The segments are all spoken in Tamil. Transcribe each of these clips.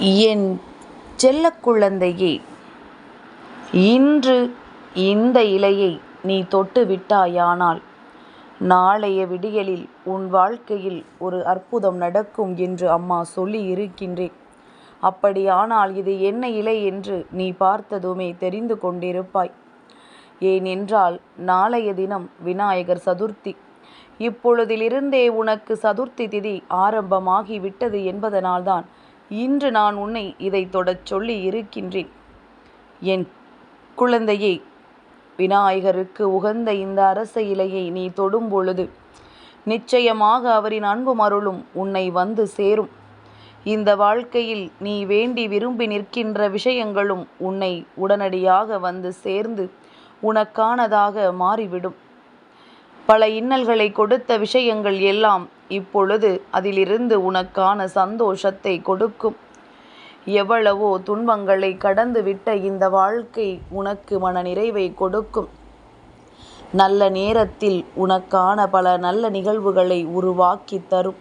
என் செல்ல குழந்தையே இன்று இந்த இலையை நீ தொட்டு விட்டாயானால் நாளைய விடியலில் உன் வாழ்க்கையில் ஒரு அற்புதம் நடக்கும் என்று அம்மா சொல்லி இருக்கின்றேன். அப்படியானால் இது என்ன இலை என்று நீ பார்த்ததுமே தெரிந்து கொண்டிருப்பாய். ஏனென்றால் நாளைய தினம் விநாயகர் சதுர்த்தி. இப்பொழுதிலிருந்தே உனக்கு சதுர்த்தி திதி ஆரம்பமாகி விட்டது என்பதனால்தான் இன்று நான் உன்னை இதை தொடச் சொல்லி இருக்கின்றேன். என் குழந்தையை விநாயகருக்கு உகந்த இந்த அரச இலையை நீ தொடும் பொழுது நிச்சயமாக அவரின் அன்பும் அருளும் உன்னை வந்து சேரும். இந்த வாழ்க்கையில் நீ வேண்டி விரும்பி நிற்கின்ற விஷயங்களும் உன்னை உடனடியாக வந்து சேர்ந்து உனக்கானதாக மாறிவிடும். பல இன்னல்களை கொடுத்த விஷயங்கள் எல்லாம் இப்பொழுது அதிலிருந்து உனக்கான சந்தோஷத்தை கொடுக்கும். எவ்வளவோ துன்பங்களை கடந்து விட்ட இந்த வாழ்க்கை உனக்கு மன நிறைவை கொடுக்கும். நல்ல நேரத்தில் உனக்கான பல நல்ல நிகழ்வுகளை உருவாக்கி தரும்.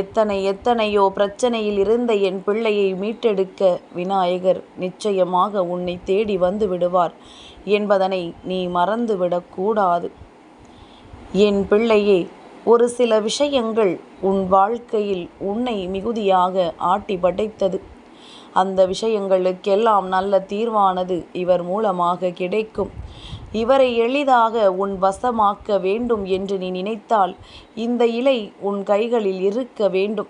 எத்தனை எத்தனையோ பிரச்சனையில் இருந்த என் பிள்ளையை மீட்டெடுக்க விநாயகர் நிச்சயமாக உன்னை தேடி வந்து விடுவார் என்பதனை நீ மறந்துவிடக்கூடாது என் பிள்ளையே ஒரு சில விஷயங்கள் உன் வாழ்க்கையில் உன்னை மிகுதியாக ஆட்டி படைத்தது. அந்த விஷயங்களுக்கெல்லாம் நல்ல தீர்வானது இவர் மூலமாக கிடைக்கும். இவரை எளிதாக உன் வசமாக்க வேண்டும் என்று நீ நினைத்தால் இந்த இலை உன் கைகளில் இருக்க வேண்டும்.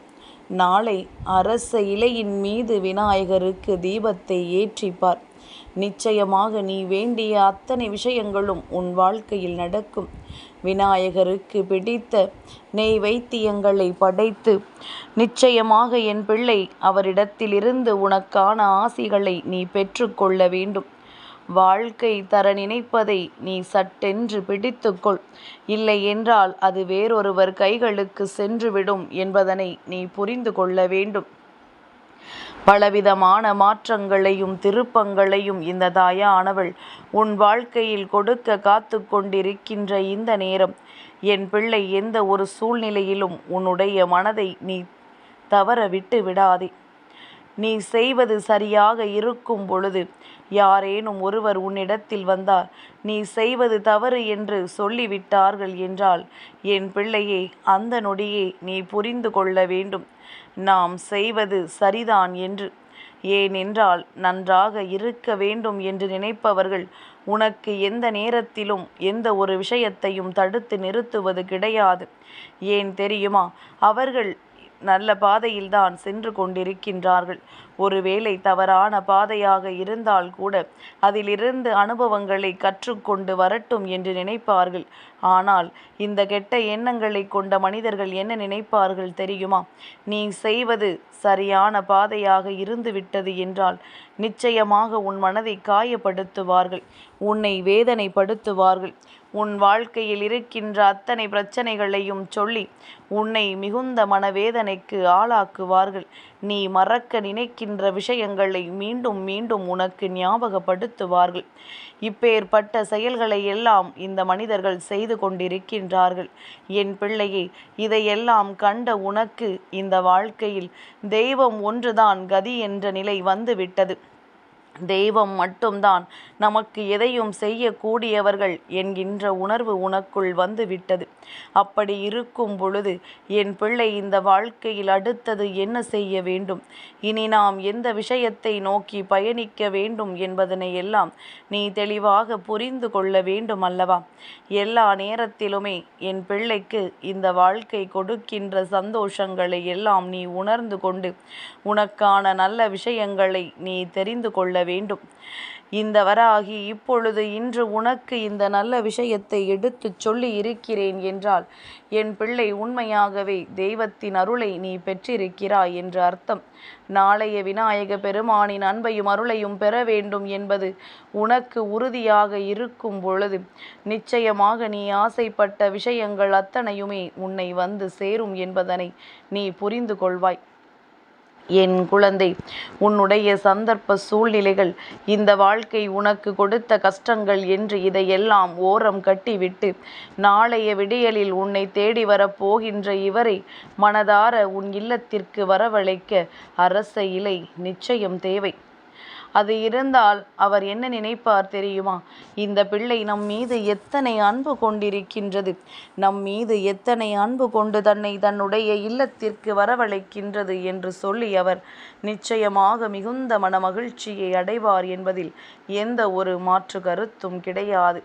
நாளை அரச இலையின் மீது விநாயகருக்கு தீபத்தை ஏற்றிப்பார். நிச்சயமாக நீ வேண்டிய அத்தனை விஷயங்களும் உன் வாழ்க்கையில் நடக்கும். விநாயகருக்கு பிடித்த நெய் வைத்தியங்களை படைத்து நிச்சயமாக என் பிள்ளை அவரிடத்திலிருந்து உனக்கான ஆசிகளை நீ பெற்றுக்கொள்ள வேண்டும். வாழ்க்கை தர நினைப்பதை நீ சட்டென்று பிடித்துக்கொள் இல்லை என்றால் அது வேறொருவர் கைகளுக்கு சென்றுவிடும் என்பதனை நீ புரிந்து கொள்ள வேண்டும். பலவிதமான மாற்றங்களையும் திருப்பங்களையும் இந்த தாயானவள் உன் வாழ்க்கையில் கொடுக்க காத்து கொண்டிருக்கின்ற இந்த நேரம் என் பிள்ளை எந்த ஒரு சூழ்நிலையிலும் உன்னுடைய மனதை நீ தவற விட்டு விடாதே. நீ செய்வது சரியாக இருக்கும் பொழுது யாரேனும் ஒருவர் உன்னிடத்தில் வந்தார் நீ செய்வது தவறு என்று சொல்லிவிட்டார்கள் என்றால் என் பிள்ளையே அந்த நொடியே நீ புரிந்து கொள்ள வேண்டும். நாம் செய்வது சரிதான் என்று. ஏனென்றால் நன்றாக இருக்க வேண்டும் என்று நினைப்பவர்கள் உனக்கு எந்த நேரத்திலும் எந்த ஒரு விஷயத்தையும் தடுத்து நிறுத்துவது கிடையாது. ஏன் தெரியுமா? அவர்கள் நல்ல பாதையில்தான் சென்று கொண்டிருக்கின்றார்கள். ஒருவேளை தவறான பாதையாக இருந்தால் கூட அதிலிருந்து அனுபவங்களை கற்றுக்கொண்டு வரட்டும் என்று நினைப்பார்கள். ஆனால் இந்த கெட்ட எண்ணங்களை கொண்ட மனிதர்கள் என்ன நினைப்பார்கள் தெரியுமா? நீ செய்வது சரியான பாதையாக இருந்துவிட்டது என்றால் நிச்சயமாக உன் மனதை காயப்படுத்துவார்கள். உன்னை வேதனைப்படுத்துவார்கள். உன் வாழ்க்கையில் இருக்கின்ற அத்தனை பிரச்சனைகளையும் சொல்லி உன்னை மிகுந்த மனவேதனைக்கு ஆளாக்குவார்கள். நீ மறக்க நினைக்கின்ற விஷயங்களை மீண்டும் மீண்டும் உனக்கு ஞாபகப்படுத்துவார்கள். இப்பேற்பட்ட செயல்களை எல்லாம் இந்த மனிதர்கள் செய்து கொண்டிருக்கின்றார்கள். என் பிள்ளையே இதையெல்லாம் கண்ட உனக்கு இந்த வாழ்க்கையில் தெய்வம் ஒன்றுதான் கதி என்ற நிலை வந்துவிட்டது. தெய்வம் மட்டும்தான். நமக்கு எதையும் செய்யக்கூடியவர்கள் என்கின்ற உணர்வு உனக்குள் வந்துவிட்டது. அப்படி இருக்கும் பொழுது என் பிள்ளை இந்த வாழ்க்கையில் அடுத்தது என்ன செய்ய வேண்டும்? இனி நாம் எந்த விஷயத்தை நோக்கி பயணிக்க வேண்டும் என்பதனை எல்லாம் நீ தெளிவாக புரிந்து கொள்ள வேண்டும் அல்லவா? எல்லா நேரத்திலுமே என் பிள்ளைக்கு இந்த வாழ்க்கை கொடுக்கின்ற சந்தோஷங்களை எல்லாம் நீ உணர்ந்து கொண்டு உனக்கான நல்ல விஷயங்களை நீ தெரிந்து கொள்ள வேண்டும். இந்த வராகி இப்பொழுது இன்று உனக்கு இந்த நல்ல விஷயத்தை எடுத்துச் சொல்லி இருக்கிறேன் என்றால் என் பிள்ளை உண்மையாகவே தெய்வத்தின் அருளை நீ பெற்றிருக்கிறாய் என்று அர்த்தம். நாளைய விநாயக பெருமானின் அன்பையும் அருளையும் பெற வேண்டும் என்பது உனக்கு உறுதியாக இருக்கும் பொழுது நிச்சயமாக நீ ஆசைப்பட்ட விஷயங்கள் அத்தனையுமே உன்னை வந்து சேரும் என்பதனை நீ புரிந்து கொள்வாய். என் குழந்தை உன்னுடைய சந்தர்ப்ப சூழ்நிலைகள் இந்த வாழ்க்கை உனக்கு கொடுத்த கஷ்டங்கள் என்று இதையெல்லாம் ஓரம் கட்டிவிட்டு நாளைய விடியலில் உன்னை தேடி வரப் போகின்ற இவரை மனதார உன் இல்லத்திற்கு வரவழைக்க அரச இலை நிச்சயம் தேவை. அது இருந்தால் அவர் என்ன நினைப்பார் தெரியுமா? இந்த பிள்ளை நம் மீது எத்தனை அன்பு கொண்டிருக்கின்றது. நம் மீது எத்தனை அன்பு கொண்டு தன்னை தன்னுடைய இல்லத்திற்கு வரவழைக்கின்றது என்று சொல்லி அவர் நிச்சயமாக மிகுந்த மன மகிழ்ச்சியை அடைவார் என்பதில் எந்த ஒரு மாற்று கருத்தும் கிடையாது.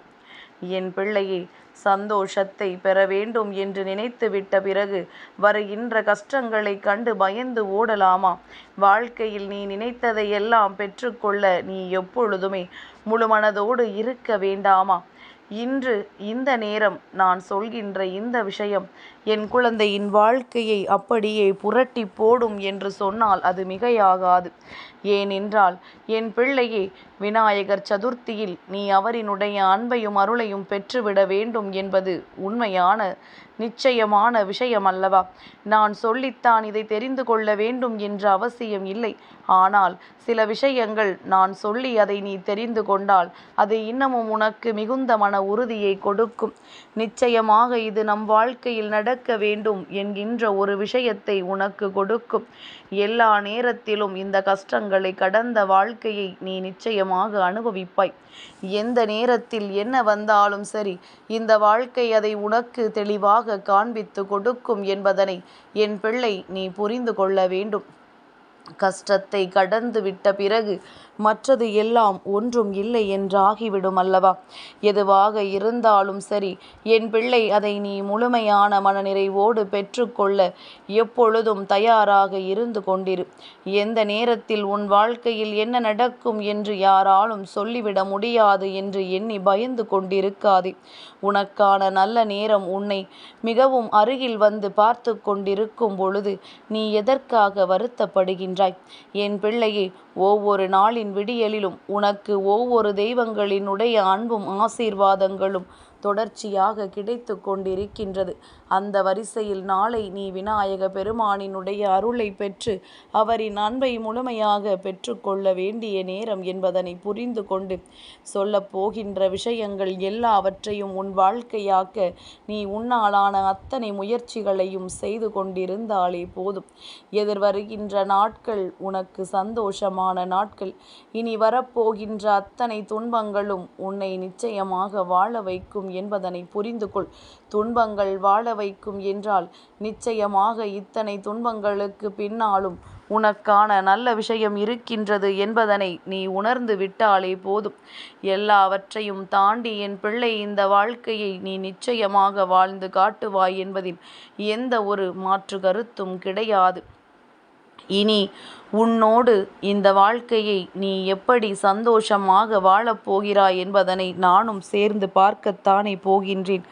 என் பிள்ளையே சந்தோஷத்தை பெற வேண்டும் என்று நினைத்து விட்ட பிறகு வருகின்ற கஷ்டங்களை கண்டு பயந்து ஓடலாமா? வாழ்க்கையில் நீ நினைத்ததையெல்லாம் பெற்றுக்கொள்ள நீ எப்பொழுதுமே முழுமனதோடு இருக்க வேண்டாமா? இன்று இந்த நேரம் நான் சொல்கின்ற இந்த விஷயம் என் குழந்தையின் வாழ்க்கையை அப்படியே புரட்டி போடும் என்று சொன்னால் அது மிகையாகாது. ஏனென்றால் என் பிள்ளையே விநாயகர் சதுர்த்தியில் நீ அவரினுடைய அன்பையும் அருளையும் பெற்றுவிட வேண்டும் என்பது உண்மையான நிச்சயமான விஷயம் அல்லவா நான் சொல்லித்தான் இதை தெரிந்து கொள்ள வேண்டும் என்ற அவசியம் இல்லை. ஆனால் சில விஷயங்கள் நான் சொல்லி அதை நீ தெரிந்து கொண்டால் அது இன்னமும் உனக்கு மிகுந்த மன உறுதியை கொடுக்கும். நிச்சயமாக இது நம் வாழ்க்கையில் நடக்க வேண்டும் என்கின்ற ஒரு விஷயத்தை உனக்கு கொடுக்கும். எல்லா நேரத்திலும் இந்த கஷ்டங்களை கடந்த வாழ்க்கையை நீ நிச்சயமாக அனுபவிப்பாய். எந்த நேரத்தில் என்ன வந்தாலும் சரி இந்த வாழ்க்கை அதை உனக்கு தெளிவாக காண்பித்து கொடுக்கும் என்பதனை என் பிள்ளை நீ புரிந்து கொள்ள வேண்டும். கஷ்டத்தை கடந்து விட்ட பிறகு மற்றது எல்லாம் ஒன்றும் இல்லை என்றாகிவிடும் அல்லவா? எதுவாக இருந்தாலும் சரி என் பிள்ளை அதை நீ முழுமையான மனநிறைவோடு பெற்றுக்கொள்ள எப்பொழுதும் தயாராக இருந்து கொண்டிரு. எந்த நேரத்தில் உன் வாழ்க்கையில் என்ன நடக்கும் என்று யாராலும் சொல்லிவிட முடியாது என்று எண்ணி பயந்து கொண்டிருக்காதே. உனக்கான நல்ல நேரம் உன்னை மிகவும் அருகில் வந்து பார்த்து கொண்டிருக்கும் பொழுது நீ எதற்காக வருத்தப்படுகின்றாய்? என் பிள்ளையே ஒவ்வொரு நாளின் விடியலிலும் உனக்கு ஒவ்வொரு தெய்வங்களினுடைய அன்பும் ஆசீர்வாதங்களும் தொடர்ச்சியாக கிடைத்து கொண்டிருக்கின்றது. அந்த வரிசையில் நாளை நீ விநாயக பெருமானினுடைய அருளை பெற்று அவரின் அன்பை முழுமையாக பெற்றுக்கொள்ள வேண்டிய நேரம் என்பதனை புரிந்து கொண்டு சொல்லப் போகின்ற விஷயங்கள் எல்லாவற்றையும் உன் வாழ்க்கையாக்க நீ உன்னாலான அத்தனை முயற்சிகளையும் செய்து கொண்டிருந்தாலே போதும். எதிர்வருகின்ற நாட்கள் உனக்கு சந்தோஷமான நாட்கள். இனி வரப்போகின்ற அத்தனை துன்பங்களும் உன்னை நிச்சயமாக வாழ வைக்கும் வைக்கும் என்பதனை புரிந்து கொள் துன்பங்கள் வாழ வைக்கும் என்றால் நிச்சயமாக இத்தனை துன்பங்களுக்கு பின்னாலும் உனக்கான நல்ல விஷயம் இருக்கின்றது என்பதனை நீ உணர்ந்து விட்டாலே போதும். எல்லாவற்றையும் தாண்டி என் பிள்ளை இந்த வாழ்க்கையை நீ நிச்சயமாக வாழ்ந்து காட்டுவாய் என்பதில் எந்த ஒரு மாற்று கருத்தும் கிடையாது. இனி உன்னோடு இந்த வாழ்க்கையை நீ எப்படி சந்தோஷமாக வாழப்போகிறாய் என்பதனை நானும் சேர்ந்து பார்க்கத்தானே போகின்றேன்.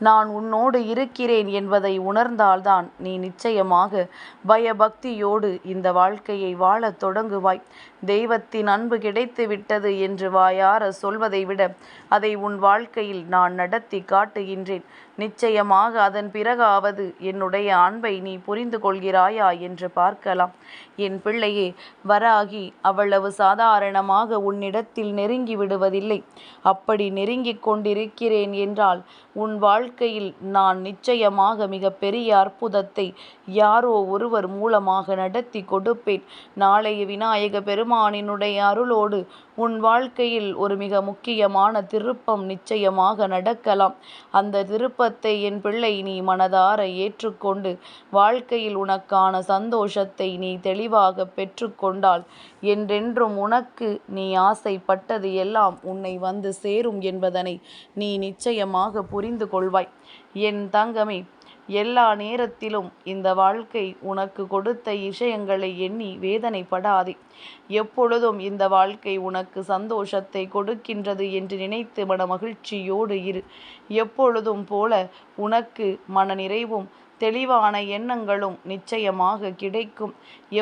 நான் உன்னோடு இருக்கிறேன் என்பதை உணர்ந்தால்தான் நீ நிச்சயமாக பயபக்தியோடு இந்த வாழ்க்கையை வாழத் தொடங்குவாய். தெய்வத்தின் அன்பு கிடைத்து விட்டது என்று வாயார சொல்வதை விட அதை உன் வாழ்க்கையில் நான் நடத்தி காட்டுகின்றேன். நிச்சயமாக அதன் பிறகாவது என்னுடைய அன்பை நீ புரிந்து கொள்கிறாயா என்று பார்க்கலாம். என் பிள்ளையே வராகி அவ்வளவு சாதாரணமாக உன்னிடத்தில் நெருங்கி விடுவதில்லை. அப்படி நெருங்கிக் கொண்டிருக்கிறேன் என்றால் உன் வாழ்க்கையில் நான் நிச்சயமாக மிக பெரிய அற்புதத்தை யாரோ ஒருவர் மூலமாக நடத்தி கொடுப்பேன். நாளைய விநாயக பெருமானினுடைய அருளோடு உன் வாழ்க்கையில் ஒரு மிக முக்கியமான திருப்பம் நிச்சயமாக நடக்கலாம். அந்த திருப்பத்தை என் பிள்ளை நீ மனதார ஏற்றுக்கொண்டு வாழ்க்கையில் உனக்கான சந்தோஷத்தை நீ தெளிவாக பெற்றுக்கொண்டால் என்றென்றும் உனக்கு நீ ஆசைப்பட்டது எல்லாம் உன்னை வந்து சேரும் என்பதனை நீ நிச்சயமாக புரிந்து கொள்வாய். என் தங்கமே எல்லா நேரத்திலும் இந்த வாழ்க்கை உனக்கு கொடுத்த விஷயங்களை எண்ணி வேதனைப்படாதே. எப்பொழுதும் இந்த வாழ்க்கை உனக்கு சந்தோஷத்தை கொடுக்கின்றது என்று நினைத்து மன மகிழ்ச்சியோடு இரு. எப்பொழுதும் போல உனக்கு மன நிறைவும் தெளிவான எண்ணங்களும் நிச்சயமாக கிடைக்கும்.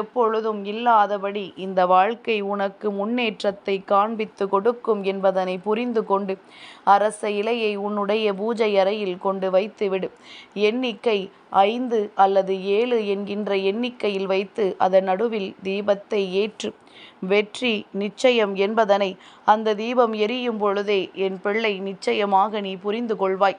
எப்பொழுதும் இல்லாதபடி இந்த வாழ்க்கை உனக்கு முன்னேற்றத்தை காண்பித்து கொடுக்கும் என்பதனை புரிந்து கொண்டு அரச இலையை உன்னுடைய பூஜை அறையில் கொண்டு வைத்துவிடு. எண்ணிக்கை ஐந்து அல்லது ஏழு என்கின்ற எண்ணிக்கையில் வைத்து அதன் நடுவில் தீபத்தை ஏற்று. வெற்றி நிச்சயம் என்பதனை அந்த தீபம் எரியும் பொழுதே என் பிள்ளை நிச்சயமாக நீ புரிந்து கொள்வாய்.